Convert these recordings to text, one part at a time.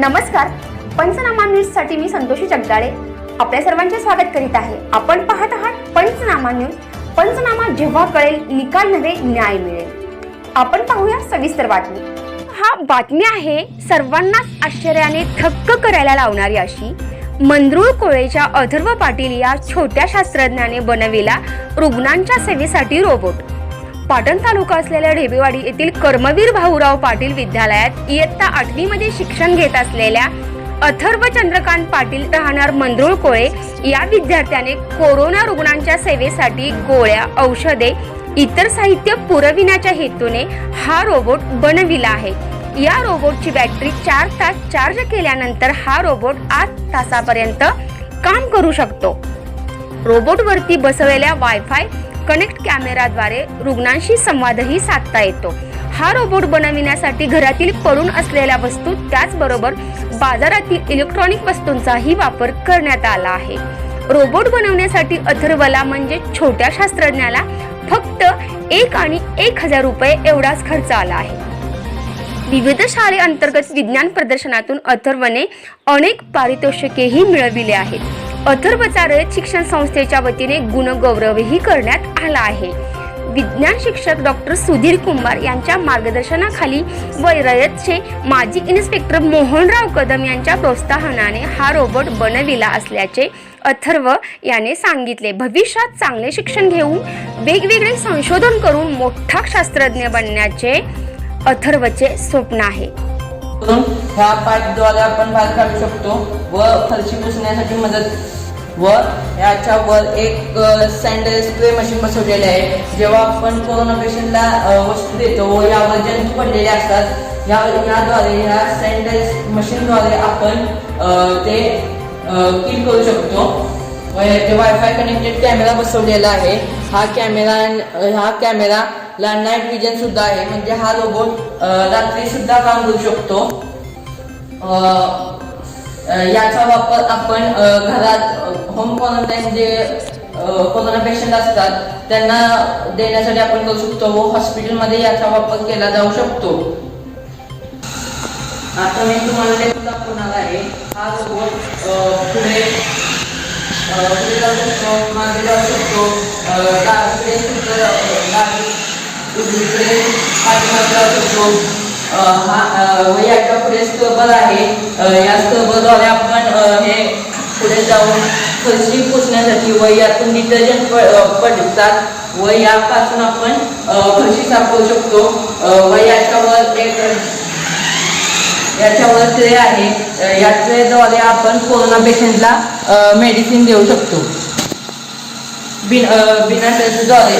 नमस्कार. पंचनामा न्यूजसाठी मी संतोषी जगदाळे. आपल्या सर्वांचे स्वागत करीत आहे. आपण पाहत आहात पंचनामा न्यूज. पंचनामा जेव्हा कळेल निकाल नव्हे न्याय मिळेल. आपण पाहूया सविस्तर बातमी. हा बातमी आहे सर्वांनाच आश्चर्याने थक्क करायला लावणारी अशी. मंद्रुळ कोळेच्या अथर्व पाटील या छोट्या शास्त्रज्ञाने बनविला रुग्णांच्या सेवेसाठी रोबोट पाटण तालुका असलेल्या ढेबेवाडी येथील कर्मवीर भाऊराव पाटील विद्यालयात इयत्ता आठवी मध्ये शिक्षण घेत असलेल्या अथर्व चंद्रकांत पाटील राहणार मंद्रुळ कोळे या विद्यार्थ्याने कोरोना रुग्णांच्या सेवेसाठी गोळ्या औषधे इतर साहित्य पुरविण्याच्या हेतूने हा रोबोट बनविला आहे. या रोबोटची बॅटरी चार तास चार्ज केल्यानंतर हा रोबोट आठ तासापर्यंत काम करू शकतो. रोबोटवरती बसवलेल्या वायफाय कनेक्ट कॅमेराद्वारे रुग्णांशी संवादही साधता येतो. हा रोबोट बनविण्यासाठी घरातील पडून असलेल्या वस्तू त्याचबरोबर बाजारातील इलेक्ट्रॉनिक वस्तूंचाही वापर करण्यात आला आहे. रोबोट बनवण्यासाठी अथर्वला म्हणजे छोट्या शास्त्रज्ञाला फक्त एक आणि एक हजार रुपये एवढाच खर्च आला आहे. विविध शाळेअंतर्गत विज्ञान प्रदर्शनातून अथर्वने अनेक पारितोषिकेही मिळविले आहेत. अथर्वचा रयत शिक्षण संस्थेच्या वतीने गुणगौरवही करण्यात आला आहे. विज्ञान शिक्षक डॉक्टर सुधीर कुंभार यांच्या मार्गदर्शनाखाली व रयतचे माजी इन्स्पेक्टर मोहनराव कदम यांच्या प्रोत्साहनाने हा रोबोट बनविला असल्याचे अथर्व याने सांगितले. भविष्यात चांगले शिक्षण घेऊन वेगवेगळे संशोधन करून मोठा शास्त्रज्ञ बनण्याचे अथर्वचे स्वप्न आहे. ह्या पाईपद्वारे आपण बाहेर काढू शकतो व फरशी पुसण्यासाठी मदत व याच्यावर एक सँडल स्प्रे मशीन बसवलेले आहे. जेव्हा आपण कोरोना पेशंटला वस्तू देतो व यावर जंतू पडलेले असतात या याद्वारे ह्या सँडल मशीनद्वारे आपण ते किल करू शकतो. व याचे वायफाय कनेक्टेड कॅमेरा बसवलेला आहे. हा कॅमेरा हा कॅमेरा कॅमेराला नाईट विजन सुद्धा आहे. म्हणजे हा रोबोट रात्री सुद्धा काम करू शकतो. याचा वापर आपण घरात होम क्वारंटाईन जे कोरोना पेशंट असतात त्यांना देण्यासाठी आपण करू शकतो व हॉस्पिटलमध्ये याचा वापर केला जाऊ शकतो. आता मी तुम्हाला दाखवणार आहे. हा रोबोट पुढे पुढे जाऊ शकतो मागे जाऊ शकतो. उजवीकडे पाठीमागे जाऊ हा याच्यापुढे आहे या आपण हे पुढे जाऊन फरशी पुसण्यासाठी व यातून डिटर्जंट पडतात व यापासून आपण फरशी शकतो व याच्यावर एक याच्यावर ट्रे आहे या ट्रेद्वारे आपण कोरोना पेशंटला मेडिसिन देऊ शकतो बिन बिना ट्रेद्वारे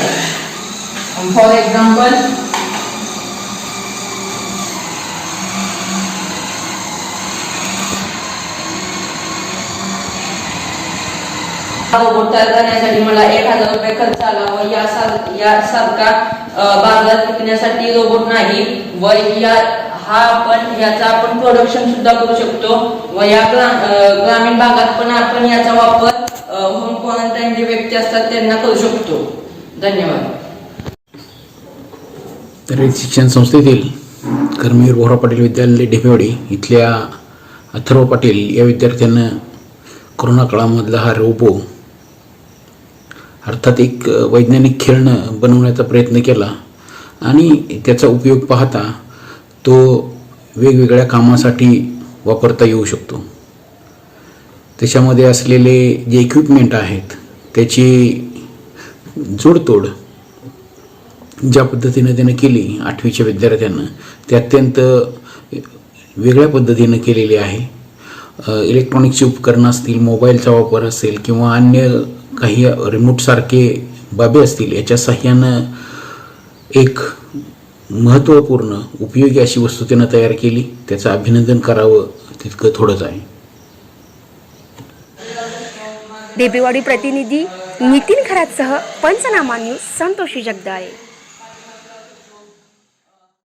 फॉर एक्झाम्पल रोबोट तयार करण्यासाठी मला एक हजार रुपये खर्च आला व यासार यासारखा बाजारात विकण्यासाठी रोबोट नाही व या हा आपण याचा आपण प्रोडक्शन सुद्धा करू शकतो व या ग्रामीण भागात पण आपण याचा वापर होम क्वारंटाईन जे व्यक्ती असतात त्यांना करू शकतो. धन्यवाद. तर शिक्षण संस्थेतील कर्मवीर बोहरा पाटील विद्यालय ढेपेवाडी इथल्या अथर्व पाटील या विद्यार्थ्यांना कोरोना काळामधला हा रोबो अर्थात एक वैज्ञानिक खेळणं बनवण्याचा प्रयत्न केला आणि त्याचा उपयोग पाहता तो वेगवेगळ्या कामासाठी वापरता येऊ शकतो. त्याच्यामध्ये असलेले जे इक्विपमेंट आहेत त्याची जोडतोड ज्या पद्धतीनं त्यानं केली आठवीच्या विद्यार्थ्यांना ते अत्यंत वेगळ्या पद्धतीनं केलेली आहे. इलेक्ट्रॉनिक्सची उपकरणं असतील मोबाईलचा वापर असेल किंवा अन्य काही रिमोटसारखे बाबी असतील याच्या साह्यानं एक महत्त्वपूर्ण उपयोगी अशी वस्तू त्यानं तयार केली. त्याचं अभिनंदन करावं तितकं थोडंच आहे. डेबेवाडी प्रतिनिधी नितीन खरातसह पंचनामा न्यूज संतोषी जगदाळे.